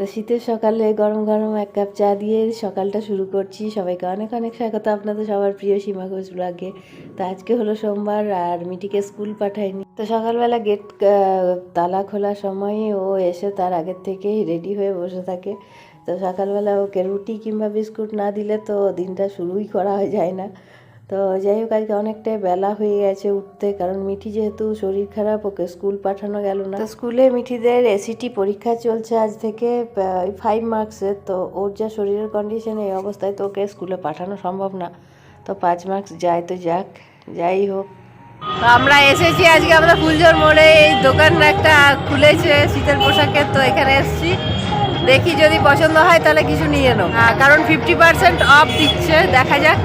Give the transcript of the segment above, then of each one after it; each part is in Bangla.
তো শীতের সকালে গরম গরম এক কাপ চা দিয়ে সকালটা শুরু করছি। সবাইকে অনেক অনেক স্বাগত আপনাদের সবার প্রিয় সীমা ঘোষ ব্লগে। তো আজকে হলো সোমবার আর মিটিকে স্কুল পাঠাইনি। তো সকালবেলা গেট তালা খোলার সময় ও এসে তার আগের থেকেই রেডি হয়ে বসে থাকে। তো সকালবেলা ওকে রুটি কিংবা বিস্কুট না দিলে তো দিনটা শুরুই করা হয়ে যায় না। তো যাই হোক, আজকে অনেকটাই বেলা হয়ে গেছে উঠতে, কারণ মিঠি যেহেতু শরীর খারাপ, ওকে স্কুল পাঠানো গেল না। তো স্কুলে মিঠিদের এসিটি পরীক্ষা চলছে আজ থেকে ফাইভ মার্কসের তো ওর যা শরীরের কন্ডিশন এই অবস্থায় তো ওকে স্কুলে পাঠানো সম্ভব না। তো পাঁচ মার্কস যায় তো যাক, যাই হোক। আমরা এসেছি আজকে আমরা ফুলঝোর মোড়ে, এই দোকান একটা খুলেছে শীতের পোশাকের, তো এখানে এসেছি। দেখি যদি পছন্দ হয়, তাহলে কিছু নিয়ে নেব কারণ ফিফটি পার্সেন্ট অফ দিচ্ছে, দেখা যাক।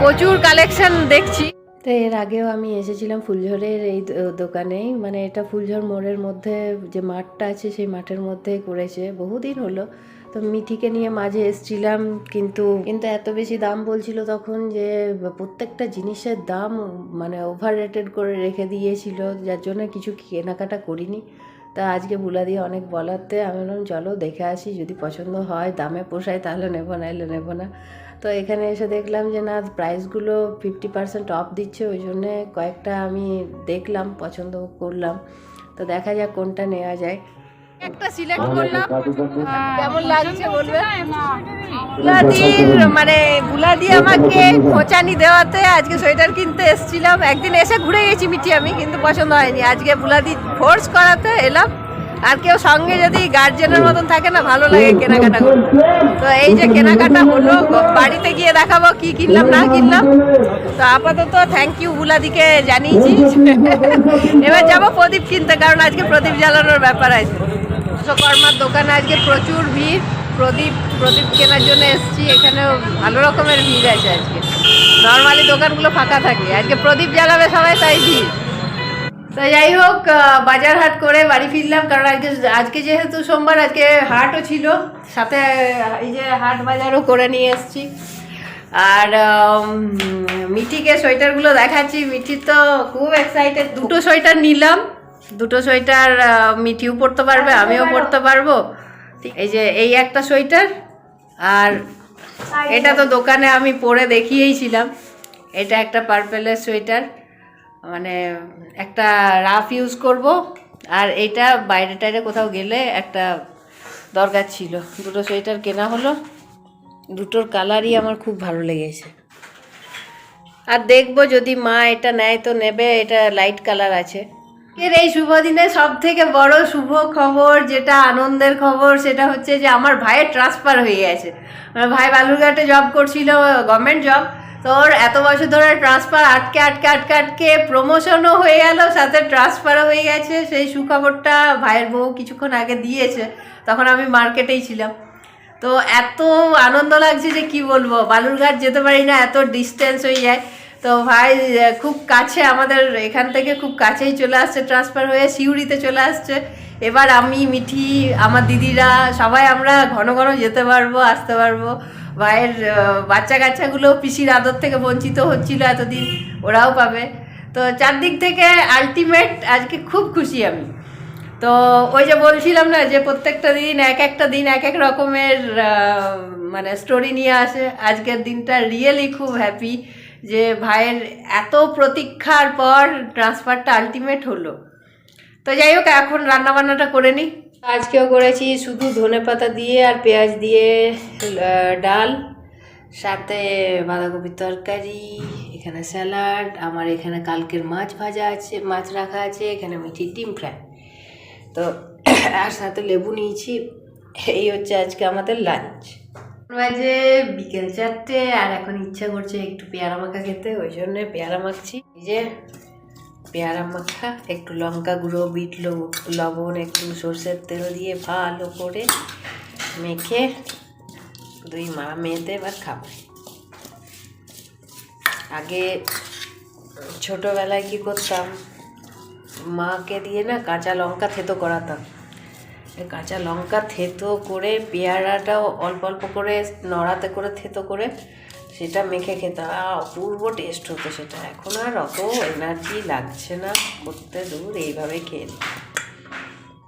প্রচুর কালেকশন দেখছি। তো এর আগেও আমি এসেছিলাম ফুলঝড়ের এই দোকানেই মানে এটা ফুলঝড় মোড়ের মধ্যে যে মাঠটা আছে, সেই মাঠের মধ্যে করেছে। বহুদিন হলো। তো মিঠিকে নিয়ে মাঝে এসছিলাম, কিন্তু কিন্তু এত বেশি দাম বলছিল তখন যে, প্রত্যেকটা জিনিসের দাম মানে ওভার রেটেড করে রেখে দিয়েছিল। যার জন্য কিছু কেনাকাটা করিনি। তা আজকে বুলা দিয়ে অনেক বলাতে আমি বললাম, চলো দেখে আসি। যদি পছন্দ হয়, দামে পোষায়, তাহলে নেব না এলে নেব না। তো এখানে এসে দেখলাম যে না প্রাইসগুলো ফিফটি পার্সেন্ট অফ দিচ্ছে ওই জন্যে কয়েকটা আমি দেখলাম পছন্দ করলাম। তো দেখা যাক কোনটা নেওয়া যায়। একটা সিলেক্ট করলাম। কেমন লাগছে বলবে? বুলাদির মানে বুলাদি আমাকে খোঁচানি দেওয়াতে আজকে সোয়েটার কিনতে এসেছিলাম। একদিন এসে ঘুরে গেছি মিটি আমি কিন্তু পছন্দ হয়নি। আজকে বুলাদি ফোর্স করাতে এলাম। আর কেউ সঙ্গে যদি গার্জেনের মতন থাকে না, ভালো লাগে কেনাকাটা করতে। তো এই যে কেনাকাটা হলো, বাড়িতে গিয়ে দেখাবো কি কিনলাম, না কিনলাম। তো আপাতত থ্যাংক ইউ বুলাদিকে জানিয়েছি। এবার যাব প্রদীপ কিনতে, কারণ আজকে প্রদীপ জ্বালানোর ব্যাপার আছে। বিশ্বকর্মার দোকানে আজকে প্রচুর ভিড়। প্রদীপ প্রদীপ কেনার জন্য এসেছি। এখানে ভালো রকমের ভিড় আছে আজকে। নর্মালি দোকানগুলো ফাঁকা থাকে। আজকে প্রদীপ জ্বালাবে সবাই, তাই ভিড়। তো যাই হোক বাজার হাট করে বাড়ি ফিরলাম কারণ আজকে আজকে যেহেতু সোমবার আজকে হাটও ছিল। সাথে এই যে হাট বাজারও করে নিয়ে এসেছি। আর মিঠিকে সোয়েটারগুলো দেখাচ্ছি। মিঠি তো খুব এক্সাইটেড দুটো সোয়েটার নিলাম। দুটো সোয়েটার মিঠিও পরতে পারবে আমিও পরতে পারব। এই যে এই একটা সোয়েটার। আর এটা তো দোকানে আমি পরে দেখিয়েইছিলাম এটা একটা পার্পেলের সোয়েটার। মানে একটা রাফ ইউজ করব, আর এইটা বাইরে টাইরে কোথাও গেলে একটা দরকার ছিল। দুটো সোয়েটার কেনা হলো, দুটোর কালারই আমার খুব ভালো লেগেছে। আর দেখব যদি মা এটা নেয় তো নেবে, এটা লাইট কালার আছে। এর এই শুভ দিনে সব থেকে বড় শুভ খবর, যেটা আনন্দের খবর, সেটা হচ্ছে যে আমার ভাইয়ের ট্রান্সফার হয়ে গেছে। আমার ভাই বালুরঘাটে জব করছিল গভর্নমেন্ট জব তো ওর এত বছর ধরে ট্রান্সফার আটকে আটকে আটকে আটকে প্রমোশনও হয়ে গেল, সাথে ট্রান্সফারও হয়ে গেছে। সেই সুখবরটা ভাইয়ের বউ কিছুক্ষণ আগে দিয়েছে, তখন আমি মার্কেটেই ছিলাম। তো এত আনন্দ লাগছে যে কি বলব, বালুরঘাট যেতে পারি না, এত ডিস্টেন্স হয়ে যায়। তো ভাই, খুব কাছে আমাদের, এখান থেকে খুব কাছেই চলে আসছে ট্রান্সফার হয়ে সিউড়িতে চলে আসছে। এবার আমি, মিঠি, আমার দিদিরা, সবাই আমরা ঘন ঘন যেতে পারব, আসতে পারব। ভাইয়ের বাচ্চা কাচ্চাগুলো পিসির আদর থেকে বঞ্চিত হচ্ছিল এতদিন, ওরাও পাবে। তো চারদিক থেকে আলটিমেট আজকে খুব খুশি আমি। তো ওই যে বলছিলাম না যে প্রত্যেকটা দিন, এক একটা দিন, এক এক রকমের মানে স্টোরি নিয়ে আসে। আজকের দিনটা রিয়েলি খুব হ্যাপি যে ভাইয়ের এত প্রতীক্ষার পর ট্রান্সফারটা আলটিমেট হলো। তো যাই হোক, এখন রান্না বান্নাটা করে নিই। আজকেও করেছি শুধু ধনে পাতা দিয়ে আর পেঁয়াজ দিয়ে ডাল, সাথে বাঁধাকপির তরকারি, এখানে স্যালাড, আমার এখানে কালকের মাছ ভাজা আছে, মাছ রাখা আছে, এখানে মিঠি ডিম ফ্রাই। তো আর সাথে লেবু নিয়েছি, এই হচ্ছে আজকে আমাদের লাঞ্চ বাজে বিকেল চারটে, আর এখন ইচ্ছা করছে একটু পেয়ারা মাখা খেতে, ওই জন্য পেয়ারা মাখছি। যে পেয়ারা মাখা একটু লঙ্কা গুঁড়ো, বিট লবণ, একটু সর্ষের তেল দিয়ে ভালো করে মেখে দুই মা মেয়েতে এবার খাব। আগে ছোটোবেলায় কী করতাম? মাকে দিয়ে না কাঁচা লঙ্কা থেতো করাতাম। কাঁচা লঙ্কা থেতো করে, পেয়ারাটাও অল্প অল্প করে, নড়াতে করে, থেতো করে সেটা মেখে খেতে হয়। অপূর্ব টেস্ট হতো সেটা। এখন আর অত এনার্জি লাগছে না। করতে দূর, এইভাবে খেয়ে।